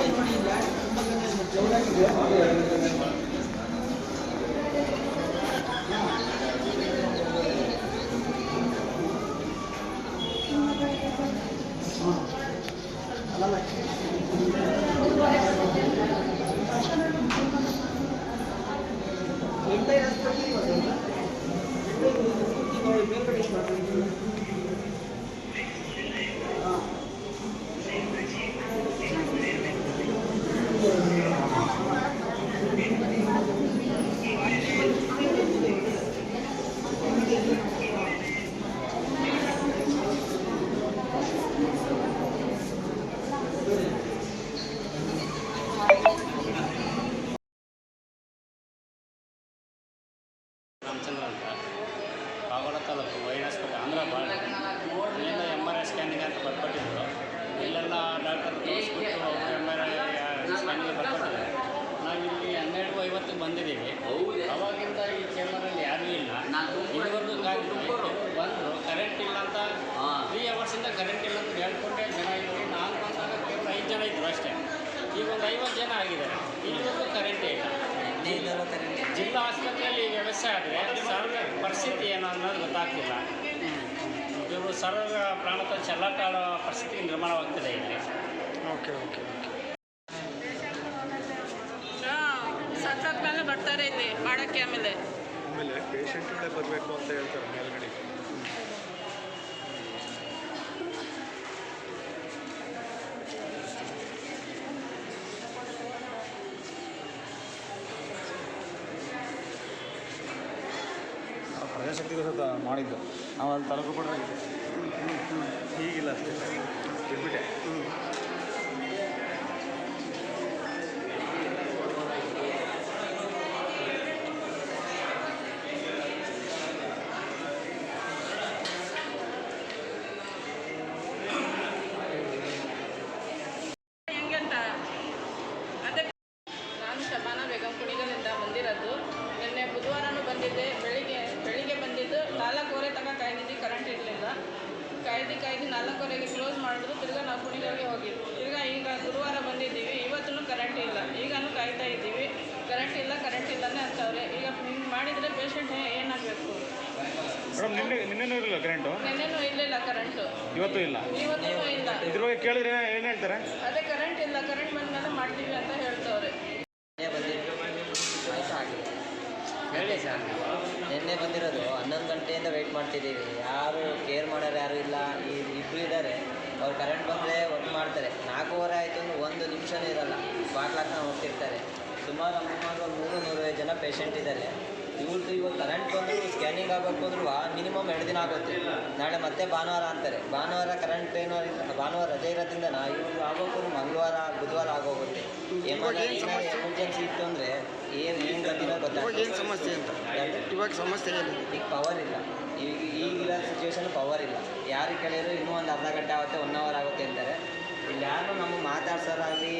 Ramachandra scanning ಬರ್ಕೊಟ್ಟಿದ್ದಾರೆ ನಾವು ಇಲ್ಲಿ ಹನ್ನೆರಡು ಐವತ್ತಿಗೆ ಬಂದಿದ್ದೀವಿ ಅವಾಗಿಂದ ಈ ಚೇಂಬರಲ್ಲಿ ಯಾರೂ ಇಲ್ಲ ಇದುವರೆಗೂ ಕಾಯ್ದು ಬಂದರು ಕರೆಂಟ್ ಇಲ್ಲ. ಅಂತ ತ್ರೀ ಅವರ್ಸಿಂದ ಕರೆಂಟ್ ಇಲ್ಲ ಅಂತ ಹೇಳ್ಕೊಂಡೆ ಜನ ಇದ್ದೀವಿ ನಾನು ಬಂದಾಗ ಕೇವಲ ಐದು ಜನ ಇದ್ದರು ಅಷ್ಟೇ ಈಗ ಒಂದು ಐವತ್ತು ಜನ ಆಗಿದ್ದಾರೆ ಇಲ್ಲಿವರೆಗೂ ಕರೆಂಟೇ ಇಲ್ಲ ಜಿಲ್ಲಾ ಆಸ್ಪತ್ರೆಯಲ್ಲಿ ವ್ಯವಸ್ಥೆ ಆದರೆ ಸರ್ವ ಪರಿಸ್ಥಿತಿ ಏನು ಅನ್ನೋದು ಗೊತ್ತಾಗ್ತಿಲ್ಲ. ಇವರು ಸರ್ವ ಪ್ರಾಣದ ಚೆಲ್ಲಾಟ ಪರಿಸ್ಥಿತಿ ನಿರ್ಮಾಣವಾಗ್ತಿದೆ ಇಲ್ಲಿ. ಓಕೆ ಓಕೆ ಓಕೆ ಮೇಲೆ ಬರ್ತಾರೆ ಇಲ್ಲಿ ಮಾಡಕ್ಕೆ ಆಮೇಲೆ. ಆಮೇಲೆ ಪೇಷಂಟ್ಗಳೇ ಬರಬೇಕು ಅಂತ ಹೇಳ್ತಾರೆ ಮೇಲ್ಗಡೆ. ಸ್ವಲ್ಪ ಮಾಡಿದ್ದು. ನಾವು ಅಲ್ಲಿ ತಲುಪು ಕೂಡ ಹೀಗಿಲ್ಲ ಅಷ್ಟೇ. ಬಿಟ್ಬಿಟ್ಟೆ. ಹೆಂಗಂತ ಅದೇ ನಾನು ಶಬಾನ ಬೇಗಂ ಕುಣಿಗಲಿಂದ ಬಂದಿರೋದು ನಿನ್ನೆ ಬುಧವಾರನೂ ಬಂದಿದ್ದೆ ಬೆಳಿಗ್ಗೆ ಬೆಳಿಗ್ಗೆ ಬಂದಿದ್ದು ನಾಲ್ಕೂವರೆ ತನಕ ಕಾಯ್ದಿದ್ದು ಕರೆಂಟ್ ಇರಲಿಲ್ಲ ಕಾಯ್ದು ಕಾಯ್ದು ನಾಲ್ಕೂವರೆಗೆ ಕ್ಲೋಸ್ ಮಾಡಿದ್ರು ತಿರ್ಗಾ ನಾವು ಕುಣಿಗಲ್ಗೆ ಹೋಗಿದ್ವಿ ತಿರ್ಗಾ ಈಗ ಗುರುವಾರ ಬಂದಿದ್ದೀವಿ ಇವತ್ತೂ ಕರೆಂಟ್ ಇಲ್ಲ ಈಗನೂ ಕಾಯ್ತಾ ಇದ್ದೀವಿ ಕರೆಂಟ್ ಇಲ್ಲ ಕರೆಂಟ್ ಇಲ್ಲನೇ ಅಂತವ್ರೆ ಈಗ ಹಿಂಗೆ ಮಾಡಿದರೆ ಪೇಷಂಟ್ ಏನಾಗಬೇಕು ಮೇಡಮ್ ನಿನ್ನೆ ನಿನ್ನೆನೂ ಇರಲಿಲ್ಲ ಕರೆಂಟು ನಿನ್ನೆನೂ ಇರಲಿಲ್ಲ ಕರೆಂಟು ಇವತ್ತು ಇಲ್ಲ? ಇವತ್ತೂ ಇಲ್ಲ. ಇದ್ರ ಬಗ್ಗೆ ಕೇಳಿದ್ರೆ ಏನು ಹೇಳ್ತಾರೆ? ಅದೇ ಕರೆಂಟ್ ಇಲ್ಲ ಕರೆಂಟ್ ಬಂದ್ಮೇಲೆ ಮಾಡ್ತೀವಿ ಅಂತ ಹೇಳ್ತವ್ರೆ. ಹೇಳಿ ಸರ್ ನಿನ್ನೆ ಬಂದಿರೋದು ಹನ್ನೊಂದು ಗಂಟೆಯಿಂದ ವೆಯ್ಟ್ ಮಾಡ್ತಿದ್ದೀವಿ. ಯಾರು ಕೇರ್ ಮಾಡೋರು ಯಾರು ಇಲ್ಲ ಈ ಇಬ್ಬರು ಇದ್ದಾರೆ. ಅವ್ರು ಕರೆಂಟ್ ಬಂದರೆ ವರ್ಕ್ ಮಾಡ್ತಾರೆ. ನಾಲ್ಕೂವರೆ ಆಯಿತು ಅಂದ್ರೆ ಒಂದು ನಿಮಿಷನೂ ಇರಲ್ಲ. ಬಾಗ್ಲಾಕ ಹೋಗ್ತಿರ್ತಾರೆ. ಸುಮಾರು ಅಮ್ಮಮಾರು ಒಂದು ನೂರು ನೂರೈವತ್ತು ಜನ ಪೇಷಂಟ್ ಇದ್ದಾರೆ. ಇವ್ರದ್ದು ಇವಾಗ ಕರೆಂಟ್ ಬಂದು ಸ್ಕ್ಯಾನಿಂಗ್ ಆಗಬೇಕು ಅಂದ್ರೂ ಮಿನಿಮಮ್ ಎರಡು ದಿನ ಆಗುತ್ತೆ. ನಾಳೆ ಮತ್ತೆ ಭಾನುವಾರ ಅಂತಾರೆ. ಭಾನುವಾರ ಕರೆಂಟ್ ಏನೋ ಭಾನುವಾರ ರಜೆ ಇರೋದ್ರಿಂದ ಇವ್ರು ಆಗೋಕ್ಕೂ ಮಂಗಳವಾರ ಬುಧವಾರ ಆಗೋಗುತ್ತೆ. ಎಮರ್ಜೆನ್ಸಿ ಇತ್ತು ಅಂದರೆ ಏನು ಏನು ಗತಿನೋ ಏನು ಸಮಸ್ಯೆ ಅಂತ? ಇವಾಗ ಸಮಸ್ಯೆ ಈಗ ಪವರ್ ಇಲ್ಲ. ಈಗ ಈಗಿರೋ ಸಿಚುವೇಶನ್ ಪವರ್ ಇಲ್ಲ. ಯಾರು ಕೇಳಿದ್ರು ಇನ್ನೂ ಒಂದು ಅರ್ಧ ಗಂಟೆ ಆಗುತ್ತೆ ಒನ್ ಅವರ್ ಆಗುತ್ತೆ ಅಂತಾರೆ. ಇಲ್ಲಿ ಯಾರು ನಮಗೆ ಮಾತಾಡ್ಸೋರಾಗಲಿ